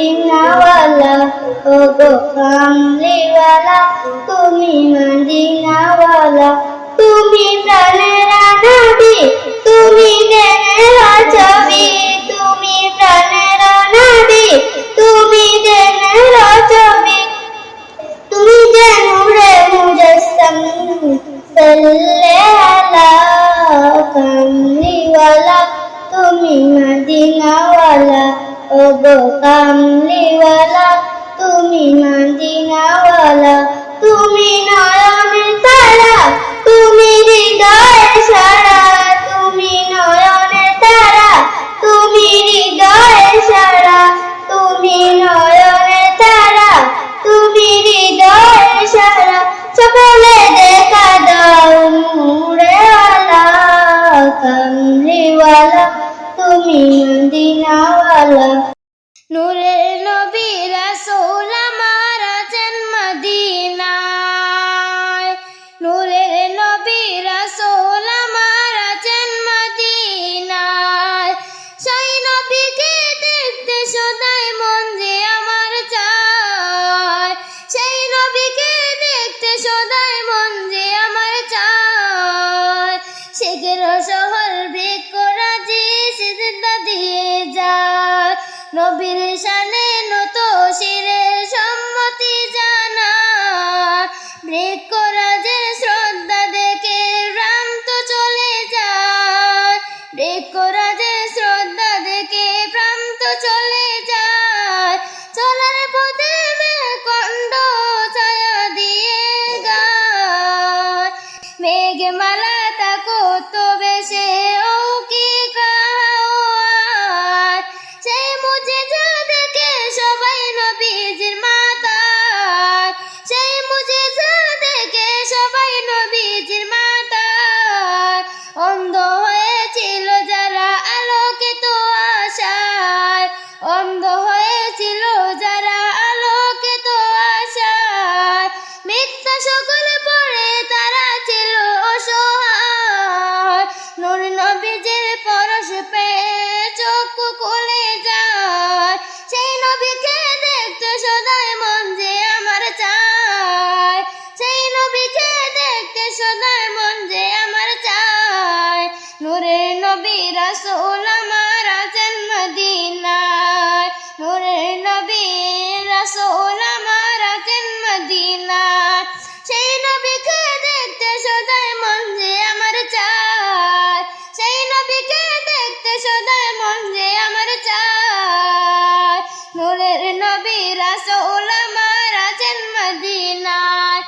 মদিনাওয়ালা ও গো কামলিওয়ালা, তুমি মদিনাওয়ালা। তুমি প্রাণের নবী তুমি দেনের ছবি তুমি প্রাণের নবী তুমি দেনের ছবি তুমি যে নূরে মুজস্সম সাল্লে আলা কামলিওয়ালা তুমি মদিনাওয়ালা ও গো কামলিওয়ালা, তুমি মদিনাওয়ালা, তুমি নয়নের তারা, তুমি হৃদয়ের সারা, তুমি নয়নের তারা, তুমি হৃদয়ের সারা, তুমি নয়নের তারা, তুমি হৃদয়ের সারা, সকলে দেখা দাও নূরেওয়ালা, কামলিওয়ালা। তুমি মদিনাওয়ালা নূরের নবী রাসূল আমার আছেন মদিনায় নূরের নবী রাসূল আমার আছেন মদিনায় সেই নবীকে দেখতে সদাই মন নবীর শানে নত শিরে সম্মতি জানা বৃক্ষরাজের শ্রদ্ধা দেখে ভ্রান্ত চলে যায়। বৃক্ষরাজের শ্রদ্ধা দেখে ভ্রান্ত চলে যায়। চলার পথে কণ্ড ছায়া দিয়ে গায়। মেঘমালা তো বেশে ও সকল পড়ে, তারা ছিল অসহায়। নূর নবীজির পরশ পেয়ে চক্ষু খুলে যায়। সেই নবীকে দেখতে সদাই মন যে আমার চায় সেই নবীকে দেখতে সদাই মন যে আমার চায় নূরের নবী রাসূল আমার আছেন মদিনায়। নূরের নবী রাসূল নবী রাসূল আমার আছেন মদিনায়